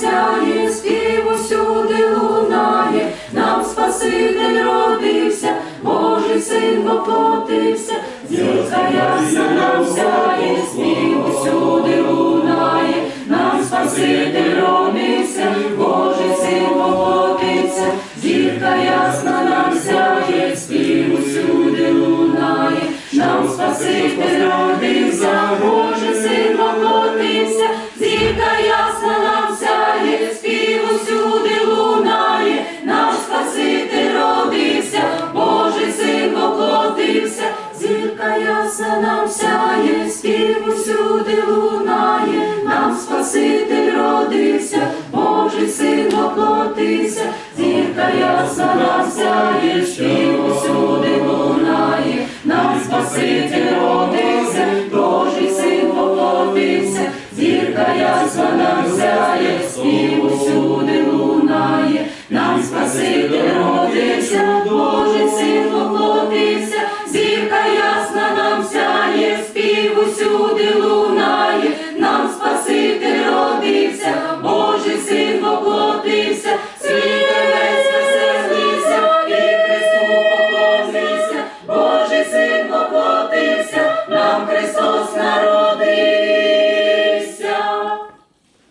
сяє, спів усюди лунає, нам Спаситель родився, Божий син воплотився, зірка ясна нам сяє, спів усюди лунає, нам Спаситель родився, Божий син воплотився, зірка ясна нам сяє, спів усюди лунає, нам Спаситель родився, спів усюди лунає, нам Спаситель родився, Божий син воплотився, зірка ясна сяє, спів усюди лунає, нам Спаситель родився, Божий син воплотився, зірка ясна сяє, спів